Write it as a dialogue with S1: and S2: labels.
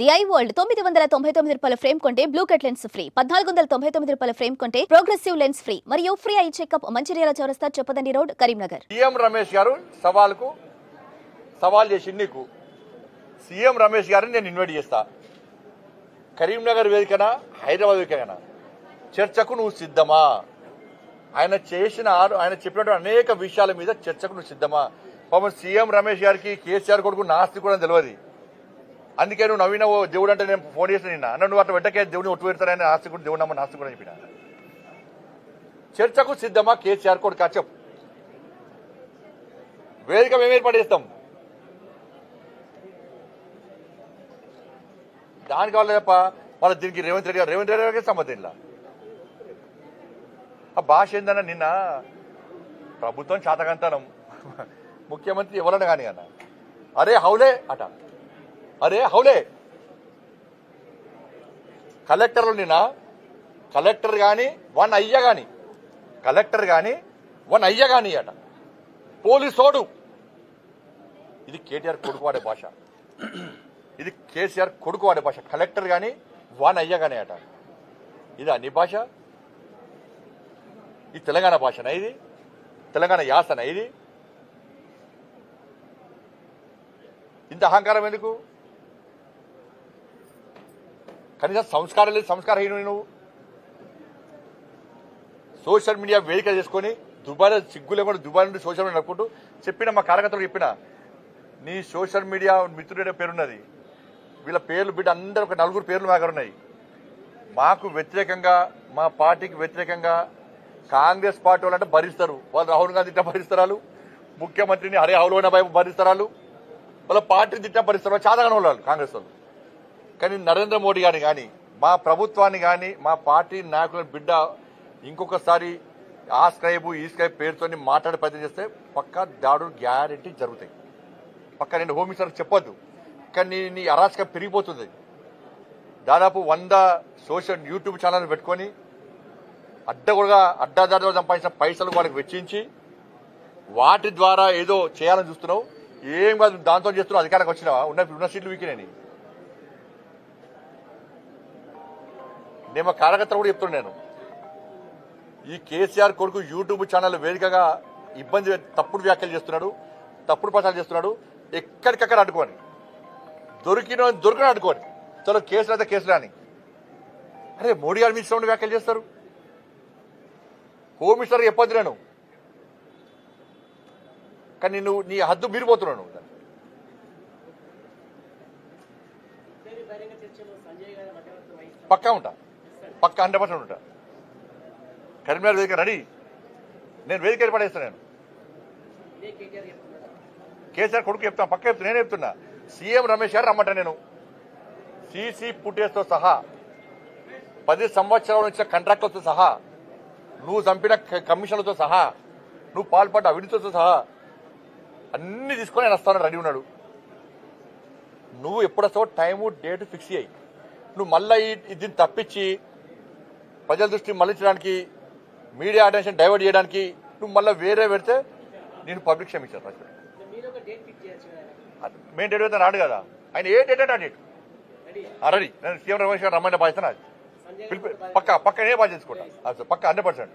S1: The I world తొమ్మిది వందల తొంభై తొమ్మిది రూపాయల ఫ్రేమ్ కొంటే బ్లూ కట్ లెన్స్ ఫ్రీ పద్నాలుగు వందల తొంభై తొమ్మిది రూపాయల ఫ్రేమ్ కొంటే ప్రోగ్రెసివ్ లెన్స్ ఫ్రీ మరియు ఫ్రీ ఐ చెకప్ మంచిర్యాల చౌరస్తా చొప్పదండి రోడ్ కరీంనగర్.
S2: సీఎం రమేష్ గారు సవాల్కు సవాల్ చేసి నీకు. సీఎం రమేష్ గారిని నేను ఇన్వైట్ చేస్తా. కరీంనగర్ వేదికన హైదరాబాద్ వేదికన? చర్చకు నువ్వు సిద్ధమా? ఆయన చేసిన ఆయన చెప్పినటువంటి అనేక విషయాల మీద చర్చకు నువ్వు సిద్ధమా? పాపం సీఎం రమేష్ గారికి కేసీఆర్ కొడుకు నాస్తి కూడా తెలియదు. అందుకే నువ్వు నవీన ఓ దేవుడు అంటే నేను ఫోన్ చేసిన నిన్న. నన్ను అటు అట్లా వెంటకే దేవుడిని ఒట్టు పెడతానని ఆస్తి కూడా దేవుడు నమ్మ నాస్తి కూడా చెప్పిన? చర్చకు సిద్ధమా కేసీఆర్ కొడుకు? చెప్పు. వేదిక మేము ఏర్పాటు చేస్తాం. దానికి కావాలి తప్ప వాళ్ళ దీనికి రేవంత్ రెడ్డి గారు రేవంత్ రెడ్డి గారికి సంబంధం ఇలా ఆ భాష ఏందన్న నిన్న? ప్రభుత్వం చాతకంతనం. ముఖ్యమంత్రి ఎవరన్నా కానీ అన్న. అరే హౌలే అట. అరే హౌలే! కలెక్టర్లు నిన్న కలెక్టర్ కానీ వన్ అయ్య కానీ కలెక్టర్ కానీ వన్ అయ్య కానీ అట. పోలీసోడు. ఇది కేటీఆర్ కొడుకు వాడే భాష. ఇది కేసీఆర్ కొడుకు వాడే భాష. కలెక్టర్ కానీ వాన్ అయ్య కానీ అట. ఇది అన్ని భాష? ఇది తెలంగాణ భాషనా ఇది? తెలంగాణ యాసనా ఇది? ఇంత అహంకారం ఎందుకు? కనీసం సంస్కారం లేదు సంస్కారహీనుడు నువ్వు. సోషల్ మీడియా వేదిక చేసుకొని దుబాయ్లో సిగ్గులే కూడా దుబాయ్ నుండి సోషల్ మీడియా నడుపుకుంటూ చెప్పిన మా కార్యకర్తలు చెప్పిన నీ సోషల్ మీడియా మిత్రుడే పేరున్నది వీళ్ళ పేర్లు బిడ్డ అందరూ ఒక నలుగురు పేర్లు మా ఉన్నాయి. మాకు వ్యతిరేకంగా మా పార్టీకి వ్యతిరేకంగా కాంగ్రెస్ పార్టీ వాళ్ళంటే భరిస్తారు. వాళ్ళు రాహుల్ గాంధీ తిట్ట భరిస్తారు ముఖ్యమంత్రిని హరే హౌలోన వైపు భరిస్తారు వాళ్ళ. పార్టీని తిట్ట భరిస్తారు చాలా వాళ్ళు కాంగ్రెస్ వాళ్ళు. కానీ నరేంద్ర మోడీ గారిని కానీ మా ప్రభుత్వాన్ని కానీ మా పార్టీ నాయకుల బిడ్డ ఇంకొకసారి ఆ స్క్రైబ్ ఈ స్క్రైబ్ పేరుతోని మాట్లాడే ప్రయత్నం చేస్తే పక్కా దాడులు గ్యారెంటీ జరుగుతాయి. పక్క నేను హోమ్ మినిస్టర్ చెప్పొద్దు. కానీ నీ నీ అరాచకం పెరిగిపోతుంది. దాదాపు వంద సోషల్ యూట్యూబ్ ఛానల్ పెట్టుకొని అడ్డగొడగా అడ్డాదారిలో సంపాదించిన పైసలు వాళ్ళకి వెచ్చించి వాటి ద్వారా ఏదో చేయాలని చూస్తున్నావు. ఏం కాదు దాంతో చేస్తున్నావు అధికారానికి వచ్చినావా? ఉన్న ఉన్న సీట్లు వీకినాయి నేను మా కార్యకర్తలు కూడా చెప్తున్నాను నేను. ఈ కేసీఆర్ కొడుకు యూట్యూబ్ ఛానల్ వేదికగా ఇబ్బంది తప్పుడు వ్యాఖ్యలు చేస్తున్నాడు తప్పుడు ప్రచారం చేస్తున్నాడు ఎక్కడికక్కడ అడ్డుకోని. దొరికిన దొరికిన అడ్డుకోని. చలో కేసులు అయితే కేసులు అని. అరే మోడీ గారు మీ ఇష్టం వ్యాఖ్యలు చేస్తారు? హోమ్ మినిస్టర్ చెప్పొద్దు నేను. కానీ నువ్వు నీ హద్దు మీరిపోతున్నావు నువ్వు పక్కా ఉంటా. పక్కా హండ్రెడ్ పర్సెంట్ ఉంటా. కరీంనగర్ వేదిక రెడీ. నేను వేదిక ఏర్పాటు నేను కేసీఆర్ కొడుకు చెప్తాను పక్క చెప్తున్నా నేను చెప్తున్నా. సీఎం రమేష్ గారు రమ్మంట నేను. సీసీ పుట్టేస్తో సహా పది సంవత్సరాల నుంచి కంట్రాక్టర్తో సహా నువ్వు చంపిన కమిషన్లతో సహా నువ్వు పాల్పడ్డ అవినీతితో సహా అన్ని తీసుకొని ఆయన వస్తాను రెడీ ఉన్నాడు. నువ్వు ఎప్పుడు వస్తావో టైము డేట్ ఫిక్స్ అయ్యి నువ్వు మళ్ళీ దీన్ని తప్పించి ప్రజల దృష్టి మళ్ళించడానికి మీడియా అటెన్షన్ డైవర్ట్ చేయడానికి నువ్వు మళ్ళీ వేరే పెడితే నేను పబ్లిక్ క్షమించాను రాజు మెయిన్ డేట్ అయితే రాడు కదా. ఆయన ఏ డేట్ అంటే ఆ డేట్. రెడీ. నేను సీఎం రమేష్ గారు రమ్మంటే బాధ్యత నాది. పక్క పక్క నేను బాధ్యత తీసుకుంటా. పక్క హండ్రెడ్ పర్సెంట్.